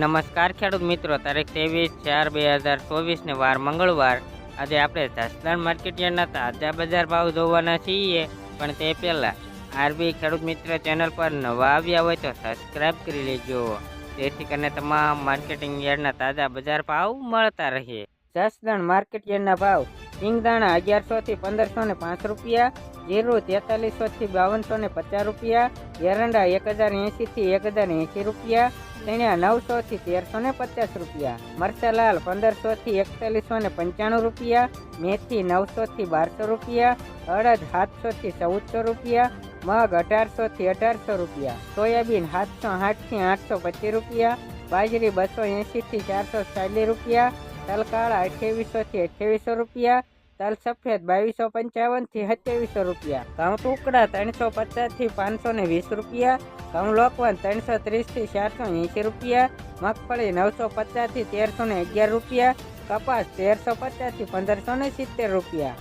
નમસ્કાર ખેડૂત મિત્રો, તારીખ ત્રેવીસ ચાર બે હજાર ચોવીસને વાર મંગળવાર. આજે આપણે જસદણ માર્કેટયાર્ડના તાજા બજાર ભાવ જોવાના છીએ, પણ તે પહેલાં આરબી ખેડૂત મિત્ર ચેનલ પર નવા આવ્યા હોય તો સબસ્ક્રાઈબ કરી લેજો. જેથી કરીને તમામ માર્કેટિંગ યાર્ડના તાજા બજાર ભાવ મળતા રહે. જસદણ માર્કેટયાર્ડના ભાવ સિંગદાણા અગિયારસોથી પંદરસો ને પાંચ રૂપિયા, જીરું તેતાલીસોથી બાવનસો ને પચાસ રૂપિયા, એરંડા એક હજાર એંશીથી એક હજાર એંશી રૂપિયા, ચણ્યા નવસોથી તેરસો ને પચાસ રૂપિયા મરચાલાલ પંદરસોથી એકતાલીસો ને પંચાણું રૂપિયા, મેથી નવસોથી બારસો રૂપિયા, અડદ સાતસોથી ચૌદસો રૂપિયા, મગ અઢારસોથી અઢારસો રૂપિયા, સોયાબીન સાતસો આઠથી આઠસો પચીસ રૂપિયા, બાજરી બસો એંશીથી ચારસો ચાલીસ રૂપિયા તલ કાળા અઠ્યાવીસોથી અઠ્યાવીસો રૂપિયા, તલ સફેદ બાવીસો પંચાવનથી સત્યાવીસો રૂપિયા, ઘઉં ટુકડા ત્રણસો પચાસથી પાંચસો ને વીસ રૂપિયા, ઘઉં લોકવન ત્રણસો ત્રીસથી ચારસો એંશી રૂપિયા, મગફળી નવસો પચાસથી તેરસો ને અગિયાર રૂપિયા, કપાસ તેરસો પચાસથી પંદરસો ને સિત્તેર રૂપિયા.